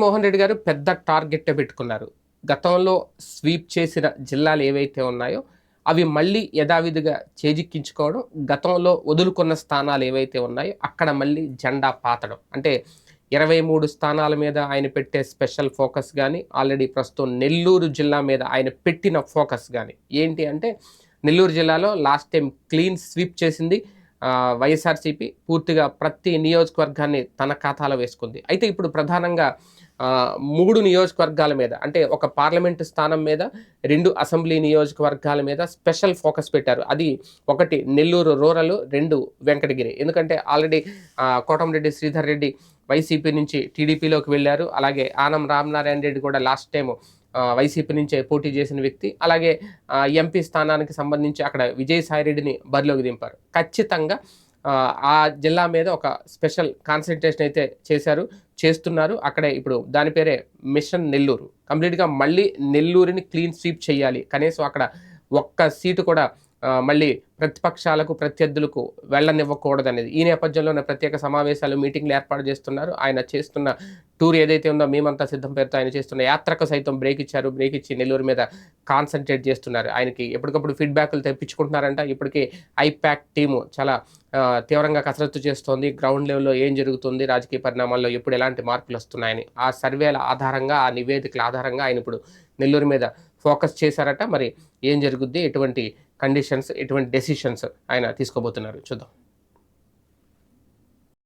జగన్మోహన్ రెడ్డి గారు పెద్ద టార్గెట్ పెట్టుకున్నారు. గతంలో స్వీప్ చేసిన జిల్లాలు ఏవైతే ఉన్నాయో అవి మళ్ళీ యథావిధిగా చేజిక్కించుకోవడం గతంలో వదులుకున్న స్థానాలు ఏవైతే ఉన్నాయో అక్కడ మళ్ళీ జెండా పాతడం. అంటే ఇరవై మూడు స్థానాల మీద ఆయన పెట్టే స్పెషల్ ఫోకస్ కానీ ఆల్రెడీ ప్రస్తుతం నెల్లూరు జిల్లా మీద ఆయన పెట్టిన ఫోకస్ కానీ ఏంటి అంటే నెల్లూరు జిల్లాలో లాస్ట్ టైం క్లీన్ స్వీప్ చేసింది వైఎస్ఆర్సీపీ. పూర్తిగా ప్రతి నియోజకవర్గాన్ని తన ఖాతాలో వేసుకుంది. అయితే ఇప్పుడు ప్రధానంగా మూడు నియోజకవర్గాల మీద అంటే ఒక పార్లమెంటు స్థానం మీద రెండు అసెంబ్లీ నియోజకవర్గాల మీద స్పెషల్ ఫోకస్ పెట్టారు. అది ఒకటి నెల్లూరు రూరల్ రెండు వెంకటగిరి. ఎందుకంటే ఆల్రెడీ కోటంరెడ్డి శ్రీధర్ రెడ్డి వైసీపీ నుంచి టీడీపీలోకి వెళ్ళారు. అలాగే ఆనం రామనారాయణ రెడ్డి కూడా లాస్ట్ టైం వైసీపీ నుంచే పోటీ చేసిన వ్యక్తి. అలాగే ఎంపీ స్థానానికి సంబంధించి అక్కడ విజయసాయి రెడ్డిని బరిలోకి దింపారు. ఖచ్చితంగా ఆ, జిల్లా మీద ఒక స్పెషల్ కాన్సన్ట్రేషన్ అయితే చేశారు చేస్తున్నారు. అక్కడే ఇప్పుడు దాని పేరే మిషన్ నెల్లూరు. కంప్లీట్గా మళ్ళీ నెల్లూరిని క్లీన్ స్వీప్ చేయాలి. కనీసం అక్కడ ఒక్క సీటు కూడా మళ్ళీ ప్రతిపక్షాలకు ప్రత్యర్థులకు వెళ్ళనివ్వకూడదనేది. ఈ నేపథ్యంలోనే ప్రత్యేక సమావేశాలు మీటింగ్లు ఏర్పాటు చేస్తున్నారు. ఆయన చేస్తున్న టూర్ ఏదైతే ఉందో మేమంతా సిద్ధం పేరుతో ఆయన చేస్తున్న యాత్రకు సైతం బ్రేక్ ఇచ్చారు. బ్రేక్ ఇచ్చి నెల్లూరు మీద కాన్సన్ట్రేట్ చేస్తున్నారు. ఆయనకి ఎప్పటికప్పుడు ఫీడ్బ్యాక్లు తెప్పించుకుంటున్నారంట. ఇప్పటికే ఐప్యాక్ టీము చాలా తీవ్రంగా కసరత్తు చేస్తోంది. గ్రౌండ్ లెవెల్లో ఏం జరుగుతుంది రాజకీయ పరిణామాల్లో ఎప్పుడు ఎలాంటి మార్పులు వస్తున్నాయని ఆ సర్వేల ఆధారంగా ఆ నివేదికల ఆధారంగా ఆయన ఇప్పుడు నెల్లూరు మీద ఫోకస్ చేశారట. మరి ఏం జరుగుద్ది? ఎటువంటి కండిషన్స్ ఎటువంటి డెసిషన్స్ ఆయన తీసుకోబోతున్నారు. చూద్దాం.